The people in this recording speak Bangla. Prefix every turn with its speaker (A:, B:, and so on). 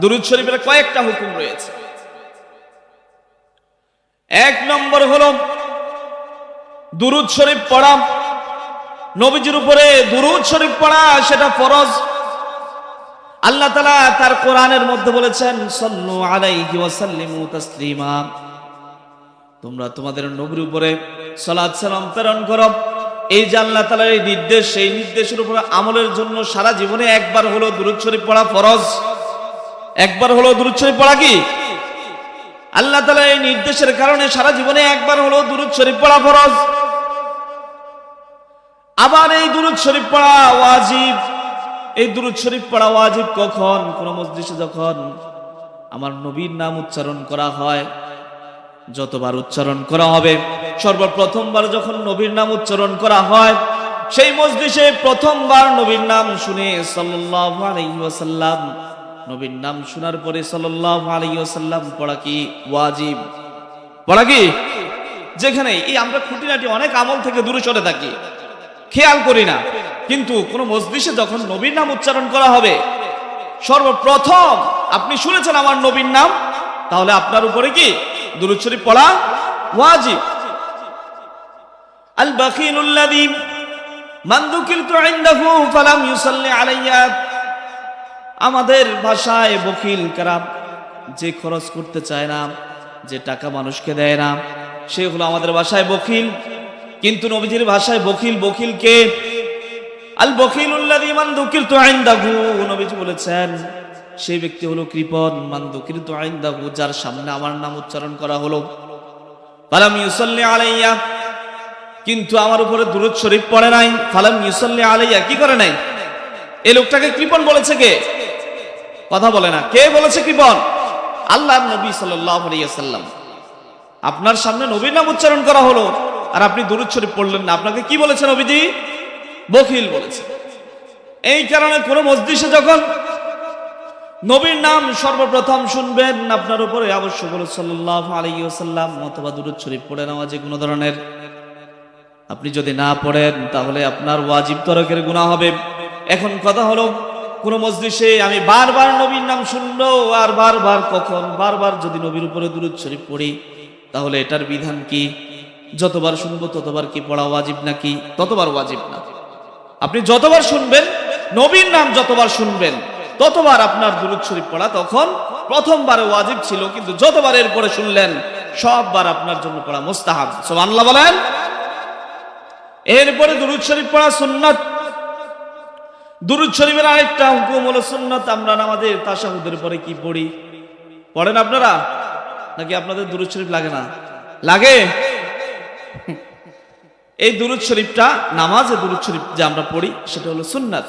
A: দুরুদ শরীফের কয়েকটা হুকুম রয়েছে। এক নম্বর হলো, দুরুদ শরীফ পড়া। নবীজির উপরে দুরুদ শরীফ পড়া, সেটা ফরজ। আল্লাহ তালা তার কোরআনের মধ্যে বলেছেন, সল্লু আলাইহি ওয়াসাল্লিমু তাসলিমা। তোমরা তোমাদের নবীর উপরে সালাত সালাম প্রেরণ করো। এই যে আল্লাহ তালার এই নির্দেশ, সেই নির্দেশের উপরে আমলের জন্য সারা জীবনে একবার হলো দুরুদ শরীফ পড়া ফরজ। একবার হলো দুরুদ শরীফ পড়া কি? আল্লাহ তালা এই নির্দেশের কারণে সারা জীবনে একবার হলো দুরুদ শরীফ পড়া ফরজ। আবার এই দুরুদ শরীফ পড়া ওয়াজিব। এই দুরুদ শরীফ পড়া ওয়াজিব কখন? কোন মসজিদে যখন আমার নবীর নাম উচ্চারণ করা হয়, যতবার উচ্চারণ করা হবে, সর্বপ্রথমবার যখন নবীর নাম উচ্চারণ করা হয়, সেই মসজিদে প্রথমবার নবীর নাম শুনে সাল্লাল্লাহু আলাইহি ওয়াসাল্লাম নবীর নাম শোনার পরে আলাইহি পড়া কি? ওয়াজিব। পড়া কি? যেখানে এই আমরা খুঁটিনাটি অনেক আমল থেকে দূরে সরে থাকি। খেয়াল করি না। কিন্তু কোন মসজিদে যখন নবীর নাম উচ্চারণ করা হবে, সর্বপ্রথম আপনি শুনেছেন আমার নবীর নাম, তাহলে আপনার উপরে কি? দুরূদ পড়া ওয়াজিব। আল বাখিলুল্লাযী মান যুকিরতু ইনদাহু ফালাম ইউসাল্লি আলাইয়া আমাদের ভাষায় বকিল কারা যে খরচ করতে চায় না, যে টাকা মানুষকে দেয় না সেগুলো আমাদের ভাষায় বকিল। কিন্তু নবীজির ভাষায় বকিল বকিল কে? আল বকিলুল্লাযী মান যুকিরতু ইনদাহু। নবীজি বলেছেন সেই ব্যক্তি হলো কৃপণ। মান যুকিরতু ইনদাহু, যার সামনে আমার নাম উচ্চারণ করা হলো। ফালাম ইউসাল্লি আলাইয়া। কিন্তু আমার উপরে দুরুদ শরীফ পড়ে নাই। ফালাম ইউসাল্লি আলাইয়া, কি করে নাই? এই লোকটাকে কৃপণ বলেছে কে? কথা বলে না। কে বলেছে কৃপণ আল্লাহ নবী আলাইহি আপনার সামনে নবীর নাম উচ্চারণ করা হলো, আর আপনি দুরুদ শরীফ পড়লেন না। আপনাকে কি বলেছেন নবীজি? বখিল বলেছে। এই কারণে কোন মসজিদে যখন নবীর নাম সর্বপ্রথম শুনবেন, আপনার উপরে অবশ্য বলে আলাইহি অথবা দুরুদ শরীফ পড়ে নেওয়া যে কোনো ধরনের। আপনি যদি না পড়েন, তাহলে আপনার ওয়াজিব তরকের গুনাহ হবে। এখন কথা হলো কোন মসজিদে আমি বারবার নবীর নাম শুনলো আর বারবার কখন? বারবার যদি নবীর উপরে দুরুদ শরীফ পড়ি, তাহলে এটার বিধান কি? যতবার শুনব ততবার কি পড়া ওয়াজিব নাকি? ততবার ওয়াজিব না। আপনি যতবার শুনবেন, নবীর নাম যতবার শুনবেন, ততবার আপনার দুরুদ শরীফ পড়া তখন প্রথমবারে ওয়াজিব ছিল, কিন্তু যতবার এরপরে শুনলেন, সববার আপনার জন্য পড়া মুস্তাহাব। সুবহানাল্লাহ বলেন। এরপরে দুরুদ শরীফ পড়া সুন্নাত। দুরুদ শরীফের আরেকটা হুকুম হলো সুন্নাত, আমরা আমাদের তাশাহুদের পরে কি পড়ি? পড়েন আপনারা? নাকি আপনাদের দুরুদ শরীফ লাগে না? লাগে? এই দুরুদ শরীফটা নামাজে দুরুদ শরীফ যে আমরা পড়ি, সেটা হলো সুন্নাত।